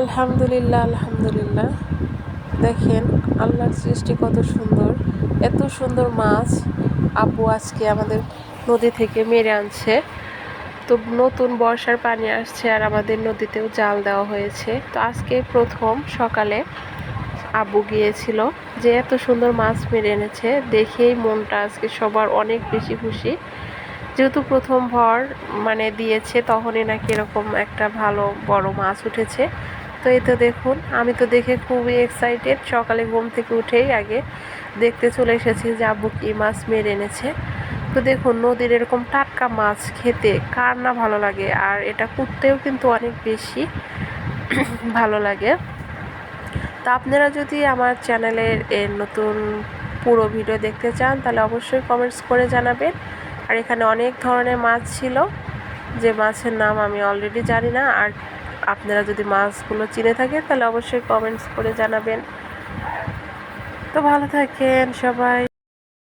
আলহামদুলিল্লাহ আলহামদুলিল্লাহ। দেখেন, আল্লাহর সৃষ্টি কত সুন্দর। এত সুন্দর মাছ আপু আজকে আমাদের নদী থেকে মেরে আনছে। তো নতুন বর্ষার পানি আসছে আর আমাদের নদীতেও জাল দেওয়া হয়েছে। তো আজকে প্রথম সকালে আবু গিয়েছিল যে এত সুন্দর মাছ মেরে এনেছে। দেখেই মনটা আজকে সবার অনেক বেশি খুশি। যেহেতু প্রথম ভর মানে দিয়েছে, তখনই নাকি এরকম একটা ভালো বড় মাছ উঠেছে। তো এই তো দেখুন, আমি তো দেখে খুবই এক্সাইটেড সকালে ঘুম থেকে উঠেই আগে দেখতে চলে এসেছি যে আব্বু কী মাছ মেরে এনেছে। তো দেখুন, নদীর এরকম টাটকা মাছ খেতে কার না ভালো লাগে, আর এটা করতেও কিন্তু অনেক বেশি ভালো লাগে। তো আপনারা যদি আমার চ্যানেলের নতুন পুরো ভিডিও দেখতে চান, তাহলে অবশ্যই কমেন্টস করে জানাবেন। আর এখানে অনেক ধরনের মাছ ছিল। যে মাছের নাম আমি অলরেডি জানি না। আর আপনারা যদি মাছগুলো চিনে থাকেন তাহলে অবশ্যই কমেন্টস করে জানাবেন। তো ভালো থাকেন সবাই।